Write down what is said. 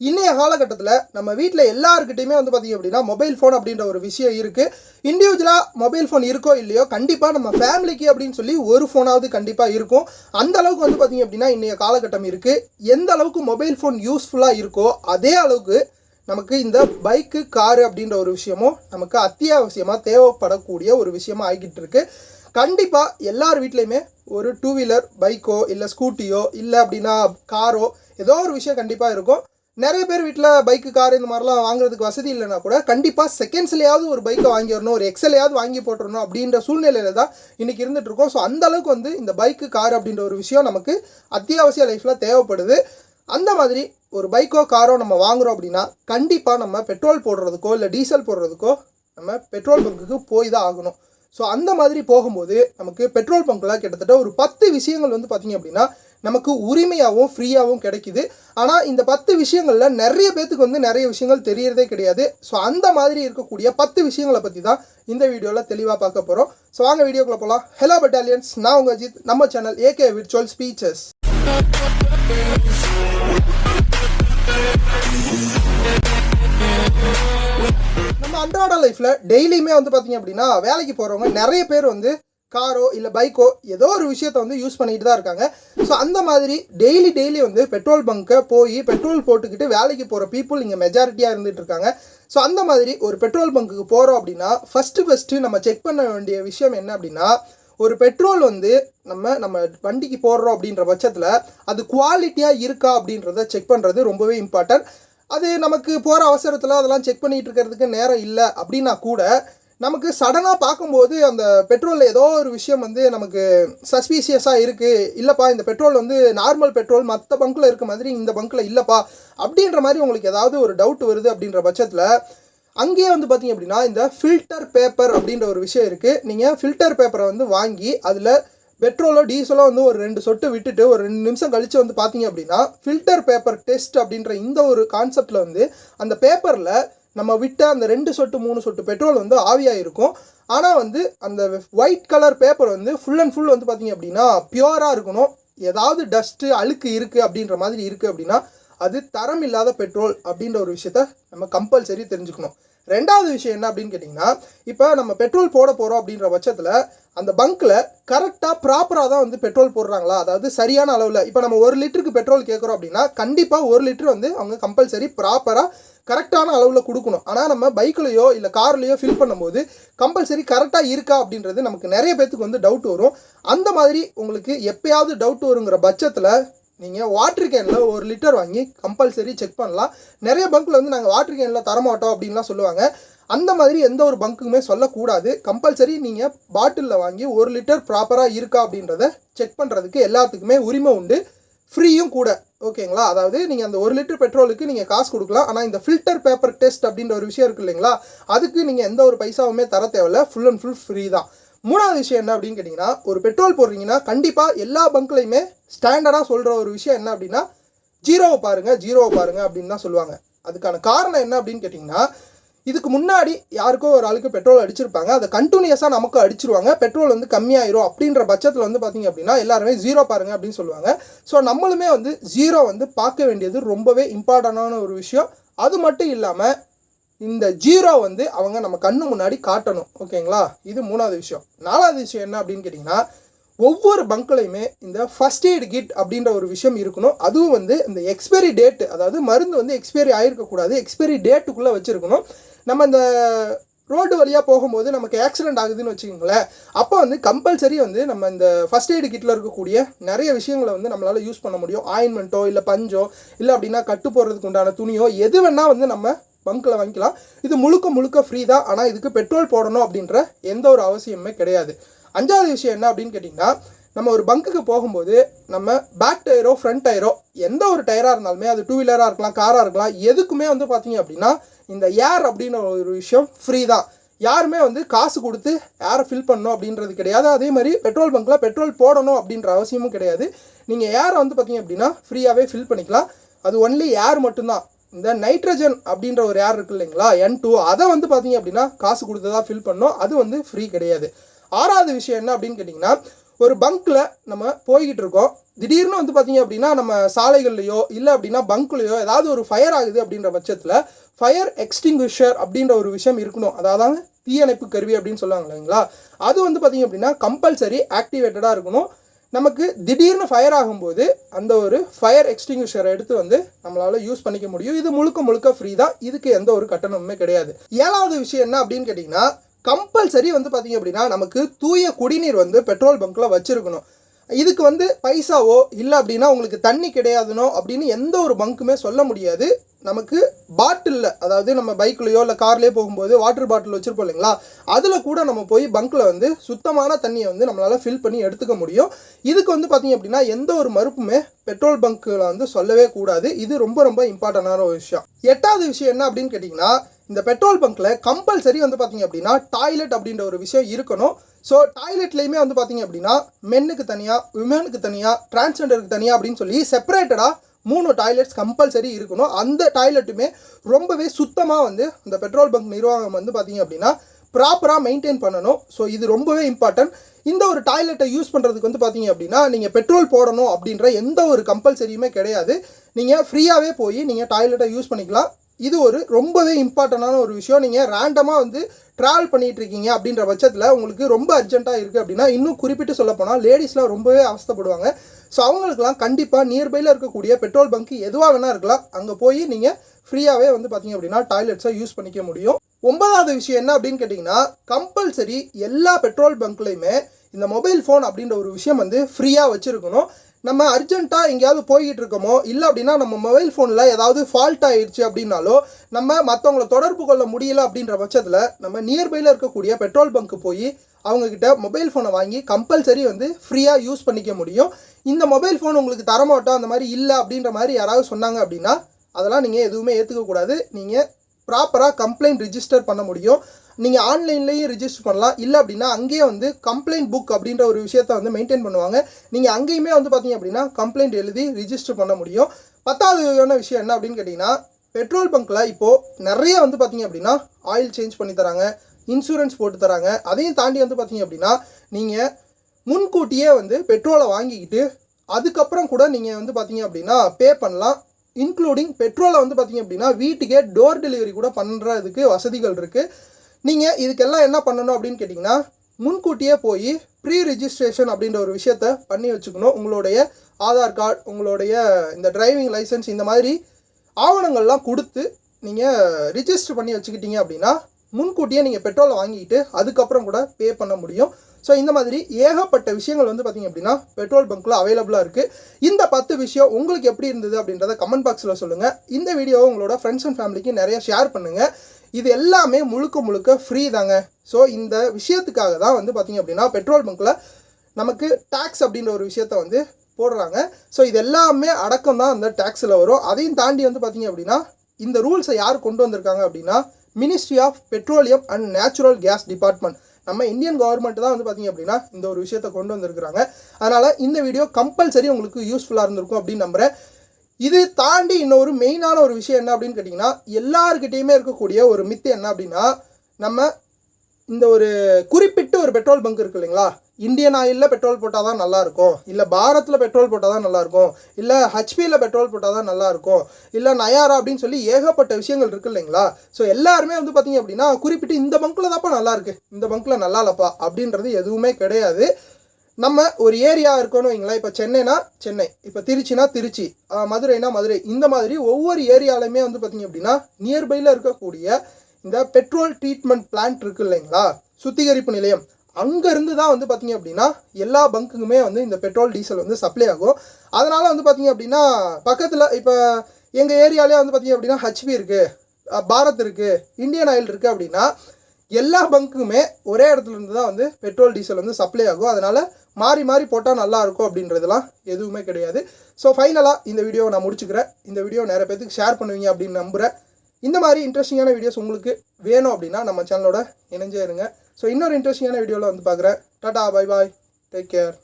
இன்றைய காலகட்டத்தில் நம்ம வீட்டில் எல்லாருக்கிட்டையுமே வந்து பார்த்திங்க அப்படின்னா மொபைல் ஃபோன் அப்படின்ற ஒரு விஷயம் இருக்குது இண்டிவிஜுவலாக மொபைல் ஃபோன் இருக்கோ இல்லையோ கண்டிப்பாக நம்ம ஃபேமிலிக்கு அப்படின்னு சொல்லி ஒரு ஃபோனாவது கண்டிப்பாக இருக்கும். அந்த அளவுக்கு வந்து பார்த்திங்க அப்படின்னா இன்றைய காலகட்டம் இருக்குது எந்த அளவுக்கு மொபைல் ஃபோன் யூஸ்ஃபுல்லாக இருக்கோ அதே அளவுக்கு நமக்கு இந்த பைக்கு காரு அப்படின்ற ஒரு விஷயமும் நமக்கு அத்தியாவசியமாக தேவைப்படக்கூடிய ஒரு விஷயமா ஆகிட்டு இருக்கு. கண்டிப்பாக எல்லார் வீட்லேயுமே ஒரு டூ வீலர் பைக்கோ இல்லை ஸ்கூட்டியோ இல்லை அப்படின்னா காரோ ஏதோ ஒரு விஷயம் கண்டிப்பாக இருக்கும். நிறைய பேர் வீட்டில் பைக்கு கார் இந்த மாதிரிலாம் வாங்குறதுக்கு வசதி இல்லைனா கூட கண்டிப்பாக செகண்ட்ஸ்லையாவது ஒரு பைக்கை வாங்கிடணும் ஒரு எக்ஸலையாவது வாங்கி போட்டுறணும் அப்படின்ற சூழ்நிலையில தான் இன்றைக்கி இருந்துகிட்ருக்கோம் ஸோ அந்த அளவுக்கு வந்து இந்த பைக்கு கார் அப்படின்ற ஒரு விஷயம் நமக்கு அத்தியாவசிய லைஃப்பில் தேவைப்படுது. அந்த மாதிரி ஒரு பைக்கோ காரோ நம்ம வாங்குகிறோம் அப்படின்னா கண்டிப்பாக நம்ம பெட்ரோல் போடுறதுக்கோ இல்லை டீசல் போடுறதுக்கோ நம்ம பெட்ரோல் பங்குக்கு போய் தான் ஆகணும். ஸோ அந்த மாதிரி போகும்போது நமக்கு பெட்ரோல் பங்க்கில் கிட்டத்தட்ட ஒரு பத்து விஷயங்கள் வந்து பார்த்திங்க அப்படின்னா நமக்கு உரிமையாகவும் ஃப்ரீயாகவும் கிடைக்குது. ஆனால் இந்த பத்து விஷயங்களில் நிறைய பேத்துக்கு வந்து நிறைய விஷயங்கள் தெரியறதே கிடையாது. ஸோ அந்த மாதிரி இருக்கக்கூடிய பத்து விஷயங்களை பற்றி தான் இந்த வீடியோவில் தெளிவாக பார்க்க போகிறோம் ஸோ வாங்க வீடியோக்குள்ள போகலாம் ஹலோ பட்டாலியன்ஸ் நான் உங்கள் அஜித். நம்ம சேனல் ஏகே விர்ச்சுவல் ஸ்பீச்சஸ் நம்ம அன்றாட லைஃப்பில் டெய்லியுமே வந்து பார்த்தீங்க அப்படின்னா வேலைக்கு போகிறவங்க நிறைய பேர் வந்து காரோ இல்லை பைக்கோ ஏதோ ஒரு விஷயத்தை வந்து யூஸ் பண்ணிட்டு தான் இருக்காங்க. ஸோ அந்த மாதிரி டெய்லி டெய்லி வந்து பெட்ரோல் பங்க்கை போய் பெட்ரோல் போட்டுக்கிட்டு வேலைக்கு போகிற பீப்புள் இங்கே மெஜாரிட்டியாக இருந்துட்டு இருக்காங்க. ஸோ அந்த மாதிரி ஒரு பெட்ரோல் பங்க்குக்கு போகிறோம் அப்படின்னா ஃபஸ்ட்டு ஃபஸ்ட்டு நம்ம செக் பண்ண வேண்டிய விஷயம் என்ன அப்படின்னா ஒரு பெட்ரோல் வந்து நம்ம நம்ம வண்டிக்கு போடுறோம் அப்படின்ற பட்சத்தில் அது குவாலிட்டியாக இருக்கா அப்படின்றத செக் பண்ணுறது ரொம்பவே இம்பார்ட்டன்ட் அது நமக்கு போகிற அவசரத்தில் அதெல்லாம் செக் பண்ணிகிட்டு இருக்கிறதுக்கு நேரம் இல்லை அப்படின்னா கூட நமக்கு சடனாக பார்க்கும்போது அந்த பெட்ரோலில் ஏதோ ஒரு விஷயம் வந்து நமக்கு சஸ்பீசியஸாக இருக்குது இல்லைப்பா இந்த பெட்ரோல் வந்து நார்மல் பெட்ரோல் மற்ற பங்க்கில் இருக்க மாதிரி இந்த பங்க்கில் இல்லைப்பா. அப்படின்ற மாதிரி உங்களுக்கு ஏதாவது ஒரு டவுட் வருது அப்படின்ற பட்சத்தில் அங்கேயே வந்து பார்த்தீங்க அப்படின்னா இந்த ஃபில்டர் பேப்பர் அப்படின்ற ஒரு விஷயம் இருக்குது நீங்கள் ஃபில்டர் பேப்பரை வந்து வாங்கி அதில் பெட்ரோலோ டீசலோ வந்து ஒரு ரெண்டு சொட்டு விட்டுட்டு ஒரு ரெண்டு நிமிஷம் கழித்து வந்து பார்த்தீங்க அப்படின்னா ஃபில்டர் பேப்பர் டெஸ்ட் அப்படின்ற இந்த ஒரு கான்செப்டில் வந்து அந்த பேப்பரில் நம்ம விட்ட அந்த ரெண்டு சொட்டு மூணு சொட்டு பெட்ரோல் வந்து ஆவியாக இருக்கும். ஆனால் வந்து அந்த ஒயிட் கலர் பேப்பர் வந்து ஃபுல் அண்ட் ஃபுல் வந்து பார்த்தீங்க அப்படின்னா பியூராக இருக்கணும். ஏதாவது டஸ்ட்டு அழுக்கு இருக்குது அப்படின்ற மாதிரி இருக்குது அப்படின்னா அது தரம் இல்லாத பெட்ரோல் அப்படின்ற ஒரு விஷயத்த நம்ம கம்பல்சரி தெரிஞ்சுக்கணும். ரெண்டாவது விஷயம் என்ன அப்படின்னு கேட்டிங்கன்னா இப்போ நம்ம பெட்ரோல் போட போகிறோம் அப்படின்ற பட்சத்தில் அந்த பங்க்கில் கரெக்டாக ப்ராப்பராக தான் வந்து பெட்ரோல் போடுறாங்களா? அதாவது சரியான அளவில். இப்போ நம்ம ஒரு லிட்டருக்கு பெட்ரோல் கேட்குறோம் அப்படின்னா கண்டிப்பாக ஒரு லிட்டர் வந்து அவங்க கம்பல்சரி ப்ராப்பராக கரெக்டான அளவில் கொடுக்கணும். ஆனால் நம்ம பைக்லையோ இல்லை கார்லேயோ ஃபில் பண்ணும்போது கம்பல்சரி கரெக்டாக இருக்கா அப்படின்றது நமக்கு நிறைய பேத்துக்கு வந்து டவுட் வரும். அந்த மாதிரி உங்களுக்கு எப்பயாவது டவுட் வருங்கிற பட்சத்தில் நீங்கள் வாட்டர் கேனில் ஒரு லிட்டர் வாங்கி கம்பல்சரி செக் பண்ணலாம். நிறைய பங்க்கில் வந்து நாங்கள் வாட்டர் கேனில் தரமாட்டோம் அப்படின்லாம் சொல்லுவாங்க. அந்த மாதிரி எந்த ஒரு பங்க்குமே சொல்லக்கூடாது. கம்பல்சரி நீங்கள் பாட்டிலில் வாங்கி ஒரு லிட்டர் ப்ராப்பராக இருக்கா அப்படின்றத செக் பண்ணுறதுக்கு எல்லாத்துக்குமே உரிமை உண்டு. ஃப்ரீயும் கூட ஓகேங்களா? அதாவது நீங்கள் அந்த ஒரு லிட்டர் பெட்ரோலுக்கு நீங்கள் காசு கொடுக்கலாம். ஆனால் இந்த ஃபில்டர் பேப்பர் டெஸ்ட் அப்படின்ற ஒரு விஷயம் இருக்குது இல்லைங்களா? அதுக்கு நீங்கள் எந்த ஒரு பைசாவுமே தர தேவையில்ல. ஃபுல் அண்ட் ஃபுல் ஃப்ரீ தான். மூணாவது விஷயம் என்ன அப்படின்னு கேட்டிங்கன்னா ஒரு பெட்ரோல் போடுறீங்கன்னா கண்டிப்பாக எல்லா பங்க்லையுமே ஸ்டாண்டர்டாக சொல்கிற ஒரு விஷயம் என்ன அப்படின்னா ஜீரோவை பாருங்கள் ஜீரோவை பாருங்கள் அப்படின்னு தான் சொல்லுவாங்க. அதுக்கான காரணம் என்ன அப்படின்னு கேட்டிங்கன்னா இதுக்கு முன்னாடி யாருக்கோ ஒரு ஆளுக்கு பெட்ரோல் அடிச்சிருப்பாங்க. அதை கண்டினியூஸாக நமக்கு அடிச்சிருவாங்க. பெட்ரோல் வந்து கம்மியாயிரும் அப்படின்ற பட்சத்தில் வந்து பார்த்தீங்க அப்படின்னா எல்லாருமே ஜீரோ பாருங்க அப்படின்னு சொல்லுவாங்க. ஸோ நம்மளுமே வந்து ஜீரோ வந்து பார்க்க வேண்டியது ரொம்பவே இம்பார்ட்டண்டான ஒரு விஷயம். அது மட்டும் இல்லாமல் இந்த ஜீரோ வந்து அவங்க நம்ம கண்ணு முன்னாடி காட்டணும். ஓகேங்களா இது மூணாவது விஷயம். நாலாவது விஷயம் என்ன அப்படின்னு கேட்டிங்கன்னா ஒவ்வொரு பங்க்லையுமே இந்த ஃபஸ்ட் எய்ட் கிட் அப்படின்ற ஒரு விஷயம் இருக்கணும். அதுவும் வந்து இந்த எக்ஸ்பைரி டேட்டு அதாவது மருந்து வந்து எக்ஸ்பைரி ஆகிருக்கக்கூடாது எக்ஸ்பைரி டேட்டுக்குள்ளே வச்சுருக்கணும். நம்ம இந்த ரோடு வழியாக போகும்போது நமக்கு ஆக்சிடென்ட் ஆகுதுன்னு வச்சுக்கோங்களேன். அப்போ வந்து கம்பல்சரி வந்து நம்ம இந்த ஃபஸ்ட் எய்டு கிட்டில் இருக்கக்கூடிய நிறைய விஷயங்களை வந்து நம்மளால் யூஸ் பண்ண முடியும். ஆயின்மெண்ட்டோ இல்லை பஞ்சோ இல்லை அப்படின்னா கட்டு போடுறதுக்கு உண்டான துணியோ எது வேணால் வந்து நம்ம பங்க்கில் வாங்கிக்கலாம். இது முழுக்க முழுக்க ஃப்ரீ தான். ஆனால் இதுக்கு பெட்ரோல் போடணும் அப்படின்ற எந்த ஒரு அவசியமே கிடையாது. அஞ்சாவது விஷயம் என்ன அப்படின்னு கேட்டிங்கன்னா நம்ம ஒரு பங்குக்கு போகும்போது நம்ம பேக் டயரோ ஃப்ரண்ட் டயரோ எந்த ஒரு டயராக இருந்தாலுமே அது டூ வீலராக இருக்கலாம் காராக இருக்கலாம் எதுக்குமே வந்து பார்த்தீங்க அப்படின்னா இந்த ஏர் அப்படின்னு ஒரு விஷயம் ஃப்ரீ தான். யாருமே வந்து காசு கொடுத்து ஏரை ஃபில் பண்ணணும் அப்படின்றது கிடையாது. அதே மாதிரி பெட்ரோல் பங்க்கில் பெட்ரோல் போடணும் அப்படின்ற அவசியமும் கிடையாது. நீங்கள் ஏரை வந்து பார்த்தீங்க அப்படின்னா ஃப்ரீயாகவே ஃபில் பண்ணிக்கலாம். அது ஒன்லி ஏர் மட்டும்தான். இந்த நைட்ரஜன் அப்படின்ற ஒரு ஏர் இருக்கு இல்லைங்களா என் டூ அதை வந்து பார்த்தீங்க அப்படின்னா காசு கொடுத்து தான் ஃபில் பண்ணோம் அது வந்து ஃப்ரீ கிடையாது. ஆறாவது விஷயம் என்ன அப்படின்னு கேட்டிங்கன்னா ஒரு பங்க்கில் நம்ம போய்கிட்டு இருக்கோம். திடீர்னு வந்து பார்த்தீங்க அப்படின்னா நம்ம சாலைகள்லையோ இல்லை அப்படின்னா பங்க்லையோ ஏதாவது ஒரு ஃபயர் ஆகுது அப்படின்ற பட்சத்தில் ஃபயர் எக்ஸ்டிங்விஷர் அப்படின்ற ஒரு விஷயம் இருக்கணும். அதாவது தீயணைப்பு கருவி அப்படின்னு சொல்லுவாங்க இல்லைங்களா? அது வந்து பார்த்தீங்க அப்படின்னா கம்பல்சரி ஆக்டிவேட்டடாக இருக்கணும். நமக்கு திடீர்னு ஃபயர் ஆகும்போது அந்த ஒரு ஃபயர் எக்ஸ்டிங்விஷரை எடுத்து வந்து நம்மளால் யூஸ் பண்ணிக்க முடியும். இது முழுக்க முழுக்க ஃப்ரீ தான். இதுக்கு எந்த ஒரு கட்டணமுமே கிடையாது. ஏழாவது விஷயம் என்ன அப்படின்னு கேட்டிங்கன்னா கம்பல்சரி வந்து பார்த்தீங்க அப்படின்னா நமக்கு தூய குடிநீர் வந்து பெட்ரோல் பங்க்கில் வச்சுருக்கணும். இதுக்கு வந்து பைசாவோ இல்லை அப்படின்னா உங்களுக்கு தண்ணி கிடையாதுனோ அப்படின்னு எந்த ஒரு பங்க்குமே சொல்ல முடியாது. நமக்கு பாட்டிலில் அதாவது நம்ம பைக்லேயோ இல்லை கார்லேயோ போகும்போது வாட்டர் பாட்டில் வச்சுருப்போம் இல்லைங்களா? அதில் கூட நம்ம போய் பங்க்கில் வந்து சுத்தமான தண்ணியை வந்து நம்மளால் ஃபில் பண்ணி எடுத்துக்க முடியும். இதுக்கு வந்து பார்த்திங்க அப்படின்னா எந்த ஒரு மறுப்புமே பெட்ரோல் பங்க்கில் வந்து சொல்லவே கூடாது. இது ரொம்ப ரொம்ப இம்பார்ட்டண்டான ஒரு விஷயம். எட்டாவது விஷயம் என்ன அப்படின்னு கேட்டிங்கன்னா இந்த பெட்ரோல் பங்க்கில் கம்பல்சரி வந்து பார்த்தீங்க அப்படின்னா டாய்லெட் அப்படின்ற ஒரு விஷயம் இருக்கணும். ஸோ டாய்லெட்லேயுமே வந்து பார்த்தீங்க அப்படின்னா மென்னுக்கு தனியாக விமனுக்கு தனியாக டிரான்ஸ்ஜெண்டருக்கு தனியாக அப்படின்னு சொல்லி செப்பரேட்டடாக மூணு டாய்லெட்ஸ் கம்பல்சரி இருக்கணும். அந்த டாய்லெட்டுமே ரொம்பவே சுத்தமாக வந்து இந்த பெட்ரோல் பங்க் நிர்வாகம் வந்து பார்த்தீங்க அப்படின்னா ப்ராப்பராக மெயின்டைன் பண்ணணும். ஸோ இது ரொம்பவே இம்பார்ட்டன்ட் இந்த ஒரு டாய்லெட்டை யூஸ் பண்ணுறதுக்கு வந்து பார்த்தீங்க அப்படின்னா நீங்கள் பெட்ரோல் போடணும் அப்படின்ற எந்த ஒரு கம்பல்சரியுமே கிடையாது. நீங்கள் ஃப்ரீயாகவே போய் நீங்கள் டாய்லெட்டை யூஸ் பண்ணிக்கலாம். இது ஒரு ரொம்பவே இம்பார்ட்டண்டான ஒரு விஷயம். நீங்கள் ரேண்டமாக வந்து ட்ராவல் பண்ணிட்டு இருக்கீங்க அப்படின்ற பட்சத்தில் உங்களுக்கு ரொம்ப அர்ஜென்ட்டாக இருக்குது அப்படின்னா இன்னும் குறிப்பிட்டு சொல்லப்போனால் லேடிஸ்லாம் ரொம்பவே அவஸ்தைப்படுவாங்க. ஸோ அவங்களுக்குலாம் கண்டிப்பாக நியர்பையில் இருக்கக்கூடிய பெட்ரோல் பங்க் எதுவாக வேணால் இருக்கலாம். அங்கே போய் நீங்கள் ஃப்ரீயாகவே வந்து பார்த்தீங்க அப்படின்னா டாய்லெட்ஸை யூஸ் பண்ணிக்க முடியும். ஒன்பதாவது விஷயம் என்ன அப்படின்னு கேட்டிங்கன்னா கம்பல்சரி எல்லா பெட்ரோல் பங்க்லையுமே இந்த மொபைல் ஃபோன் அப்படின்ற ஒரு விஷயம் வந்து ஃப்ரீயாக வச்சுருக்கணும். நம்ம அர்ஜென்ட்டாக எங்கேயாவது போய்கிட்டு இருக்கோமோ இல்லை அப்படின்னா நம்ம மொபைல் ஃபோனில் ஏதாவது ஃபால்ட் ஆயிடுச்சு அப்படின்னாலோ நம்ம மற்றவங்கள தொடர்பு கொள்ள முடியல அப்படின்ற பட்சத்தில் நம்ம நியர்பையில் இருக்கக்கூடிய பெட்ரோல் பங்க்கு போய் அவங்கக்கிட்ட மொபைல் ஃபோனை வாங்கி கம்பல்சரி வந்து ஃப்ரீயாக யூஸ் பண்ணிக்க முடியும். இந்த மொபைல் ஃபோன் உங்களுக்கு தரமாட்டோம் அந்த மாதிரி இல்லை அப்படின்ற மாதிரி யாராவது சொன்னாங்க அப்படின்னா அதெல்லாம் நீங்கள் எதுவுமே ஏற்றுக்கக்கூடாது நீங்கள் ப்ராப்பராக கம்ப்ளைண்ட் ரிஜிஸ்டர் பண்ண முடியும். நீங்கள் ஆன்லைன்லேயும் ரிஜிஸ்டர் பண்ணலாம். இல்லை அப்படின்னா அங்கேயே வந்து கம்ப்ளைண்ட் புக் அப்படின்ற ஒரு விஷயத்த வந்து மெயின்டைன் பண்ணுவாங்க. நீங்கள் அங்கேயுமே வந்து பார்த்தீங்க அப்படின்னா கம்ப்ளைண்ட் எழுதி ரிஜிஸ்டர் பண்ண முடியும். பத்தாவது விஷயம் என்ன அப்படின்னு கேட்டிங்கன்னா பெட்ரோல் பங்க்கில் இப்போது நிறைய வந்து பார்த்தீங்க அப்படின்னா ஆயில் சேஞ்ச் பண்ணி தராங்க இன்சூரன்ஸ் போட்டு தராங்க. அதையும் தாண்டி வந்து பார்த்தீங்க அப்படின்னா நீங்கள் முன்கூட்டியே வந்து பெட்ரோலை வாங்கிக்கிட்டு அதுக்கப்புறம் கூட நீங்கள் வந்து பார்த்தீங்க அப்படின்னா பே பண்ணலாம். இன்க்ளூடிங் பெட்ரோலை வந்து பார்த்தீங்க அப்படின்னா வீட்டுக்கே டோர் டெலிவரி கூட பண்ணுறதுக்கு வசதிகள் இருக்குது நீங்கள் இதுக்கெல்லாம் என்ன பண்ணணும் அப்படின்னு கேட்டிங்கன்னா முன்கூட்டியே போய் ப்ரீ ரிஜிஸ்ட்ரேஷன் அப்படின்ற ஒரு விஷயத்த பண்ணி வச்சுக்கணும். உங்களுடைய ஆதார் கார்டு உங்களுடைய இந்த டிரைவிங் லைசன்ஸ் இந்த மாதிரி ஆவணங்கள்லாம் கொடுத்து நீங்கள் ரிஜிஸ்டர் பண்ணி வச்சுக்கிட்டீங்க அப்படின்னா முன்கூட்டியே நீங்கள் பெட்ரோலை வாங்கிட்டு அதுக்கப்புறம் கூட பே பண்ண முடியும். ஸோ இந்த மாதிரி ஏகப்பட்ட விஷயங்கள் வந்து பார்த்தீங்க அப்படின்னா பெட்ரோல் பங்க்கில் அவைலபிளாக இருக்குது இந்த பத்து விஷயம் உங்களுக்கு எப்படி இருந்தது அப்படின்றத கமெண்ட் பாக்ஸில் சொல்லுங்கள் இந்த வீடியோவை உங்களோட ஃப்ரெண்ட்ஸ் அண்ட் ஃபேமிலிக்கு நிறைய ஷேர் பண்ணுங்கள் இது எல்லாமே முழுக்க முழுக்க ஃப்ரீ தாங்க. ஸோ இந்த விஷயத்துக்காக தான் வந்து பார்த்தீங்க அப்படின்னா பெட்ரோல் பங்க்கில் நமக்கு டேக்ஸ் அப்படின்ற ஒரு விஷயத்த வந்து போடுறாங்க. ஸோ இது எல்லாமே அடக்கம் தான் அந்த டேக்ஸில் வரும். அதையும் தாண்டி வந்து பார்த்தீங்க அப்படின்னா இந்த ரூல்ஸை யார் கொண்டு வந்திருக்காங்க அப்படின்னா ministry of petroleum and natural gas department நம்ம இந்தியன் கவர்மெண்ட் தான் வந்து பார்த்தீங்க அப்படின்னா இந்த ஒரு விஷயத்தை கொண்டு வந்திருக்கிறாங்க. அதனால் இந்த வீடியோ கம்பல்சரி உங்களுக்கு யூஸ்ஃபுல்லாக இருந்திருக்கும் அப்படின்னு நம்புகிறேன் இது தாண்டி இன்னொரு மெயினான ஒரு விஷயம் என்ன அப்படின்னு கேட்டிங்கன்னா எல்லாருக்கிட்டேயுமே இருக்கக்கூடிய ஒரு மித்து என்ன அப்படின்னா நம்ம இந்த ஒரு குறிப்பிட்ட ஒரு பெட்ரோல் பங்க் இருக்கு இல்லைங்களா? இந்தியன் ஆயிலில் பெட்ரோல் போட்டால் தான் நல்லாயிருக்கும். இல்லை பாரத்தில் பெட்ரோல் போட்டால் தான் நல்லாயிருக்கும். இல்லை ஹச்பியில் பெட்ரோல் போட்டால் தான் நல்லாயிருக்கும். இல்லை நயாரா அப்படின்னு சொல்லி ஏகப்பட்ட விஷயங்கள் இருக்கு இல்லைங்களா? ஸோ எல்லாருமே வந்து பார்த்தீங்க அப்படின்னா குறிப்பிட்டு இந்த பங்க்கில் தான்ப்பா நல்லாயிருக்கு. இந்த பங்க்கில் நல்லா இல்லைப்பா அப்படின்றது எதுவுமே கிடையாது. நம்ம ஒரு ஏரியா இருக்கோன்னு வைங்களேன். இப்போ சென்னைனா சென்னை. இப்போ திருச்சினா திருச்சி. மதுரைனா மதுரை. இந்த மாதிரி ஒவ்வொரு ஏரியாலையுமே வந்து பார்த்திங்க அப்படின்னா நியர்பையில் இருக்கக்கூடிய இந்த பெட்ரோல் ட்ரீட்மெண்ட் பிளான்ட் இருக்கு இல்லைங்களா? சுத்திகரிப்பு நிலையம். அங்கேருந்து தான் வந்து பார்த்தீங்க அப்படின்னா எல்லா பங்க்குக்குமே வந்து இந்த பெட்ரோல் டீசல் வந்து சப்ளை ஆகும். அதனால் வந்து பார்த்திங்க அப்படின்னா பக்கத்தில் இப்போ எங்கள் ஏரியாலே வந்து பார்த்தீங்க அப்படின்னா ஹச்பி இருக்குது பாரத் இருக்குது இந்தியன் ஆயில் இருக்குது அப்படின்னா எல்லா பங்க்குமே ஒரே இடத்துல இருந்து தான் வந்து பெட்ரோல் டீசல் வந்து சப்ளை ஆகும். அதனால் மாறி மாறி போட்டால் நல்லா இருக்கும் அப்படின்றதுலாம் எதுவுமே கிடையாது. ஸோ ஃபைனலாக இந்த வீடியோவை நான் முடிச்சுக்கிறேன். இந்த வீடியோ நிறைய பேத்துக்கு ஷேர் பண்ணுவீங்க அப்படின்னு நம்புகிறேன் இந்த மாதிரி இன்ட்ரெஸ்டிங்கான வீடியோஸ் உங்களுக்கு வேணும் அப்படின்னா நம்ம சேனலோட இணைஞ்சே இருங்க. ஸோ இன்னொரு இன்ட்ரெஸ்டிங்கான வீடியோவில் வந்து பார்க்குறேன். Tata bye bye take care